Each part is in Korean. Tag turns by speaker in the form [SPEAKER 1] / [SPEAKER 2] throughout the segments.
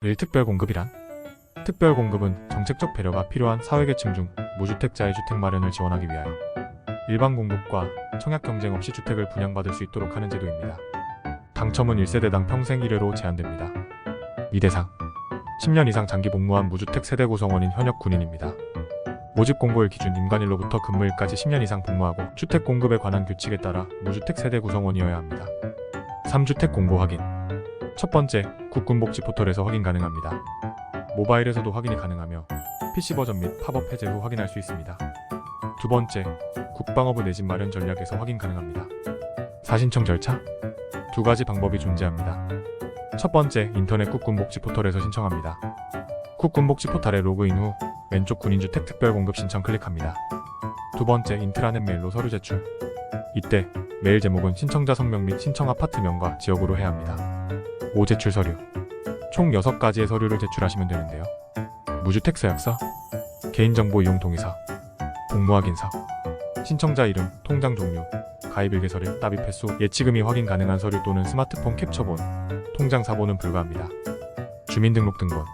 [SPEAKER 1] 1 특별 공급이란? 특별 공급은 정책적 배려가 필요한 사회계층 중 무주택자의 주택 마련을 지원하기 위하여 일반 공급과 청약 경쟁 없이 주택을 분양받을 수 있도록 하는 제도입니다. 당첨은 1세대당 평생 1회로 제한됩니다. 미대상 10년 이상 장기 복무한 무주택 세대 구성원인 현역 군인입니다. 모집 공고일 기준 임관일로부터 근무일까지 10년 이상 복무하고 주택 공급에 관한 규칙에 따라 무주택 세대 구성원이어야 합니다. 3주택 공고 확인 첫 번째, 국군복지 포털에서 확인 가능합니다. 모바일에서도 확인이 가능하며 PC 버전 및 팝업 해제 후 확인할 수 있습니다. 두 번째, 국방어부 내집 마련 전략에서 확인 가능합니다. 사신청 절차? 두 가지 방법이 존재합니다. 첫 번째, 인터넷 국군복지 포털에서 신청합니다. 국군복지 포털에 로그인 후 왼쪽 군인주택 특별공급 신청 클릭합니다. 두 번째, 인트라넷 메일로 서류 제출. 이때 메일 제목은 신청자 성명 및 신청 아파트명과 지역으로 해야 합니다. 5. 제출 서류 총 6가지의 서류를 제출하시면 되는데요. 무주택 서약서, 개인정보 이용 동의서, 복무 확인서, 신청자 이름, 통장 종류, 가입 일개 서류, 납입 횟수, 예치금이 확인 가능한 서류 또는 스마트폰 캡처본, 통장 사본은 불가합니다. 주민등록 등본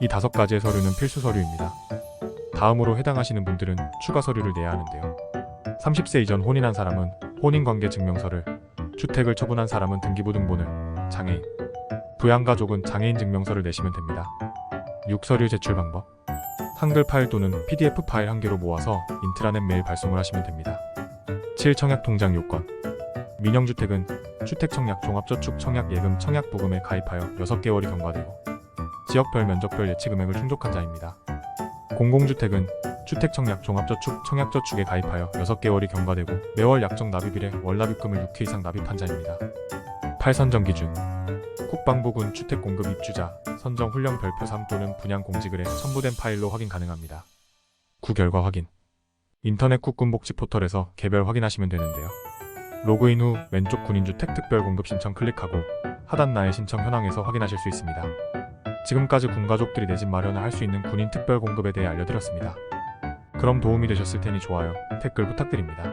[SPEAKER 1] 이 다섯 가지의 서류는 필수 서류입니다. 다음으로 해당하시는 분들은 추가 서류를 내야 하는데요. 30세 이전 혼인한 사람은 혼인관계 증명서를, 주택을 처분한 사람은 등기부 등본을, 장애인, 부양가족은 장애인 증명서를 내시면 됩니다. 6. 서류 제출 방법 한글 파일 또는 PDF 파일 한 개로 모아서 인트라넷 메일 발송을 하시면 됩니다. 7. 청약 통장 요건 민영주택은 주택청약 종합저축 청약 예금 청약 보금에 가입하여 6개월이 경과되고 지역별 면적별 예치 금액을 충족한 자입니다. 공공주택은 주택청약 종합저축 청약저축에 가입하여 6개월이 경과되고 매월 약정 납입일에 월 납입금을 6회 이상 납입한 자입니다. 8. 선정 기준 국방부군 주택 공급 입주자 선정 훈령 별표 3 또는 분양 공지글에 첨부된 파일로 확인 가능합니다. 9. 결과 확인 인터넷 국군복지 포털에서 개별 확인하시면 되는데요. 로그인 후 왼쪽 군인주택 특별 공급 신청 클릭하고 하단 나의 신청 현황에서 확인하실 수 있습니다. 지금까지 군가족들이 내 집 마련을 할 수 있는 군인 특별 공급에 대해 알려드렸습니다. 그럼 도움이 되셨을 테니 좋아요, 댓글 부탁드립니다.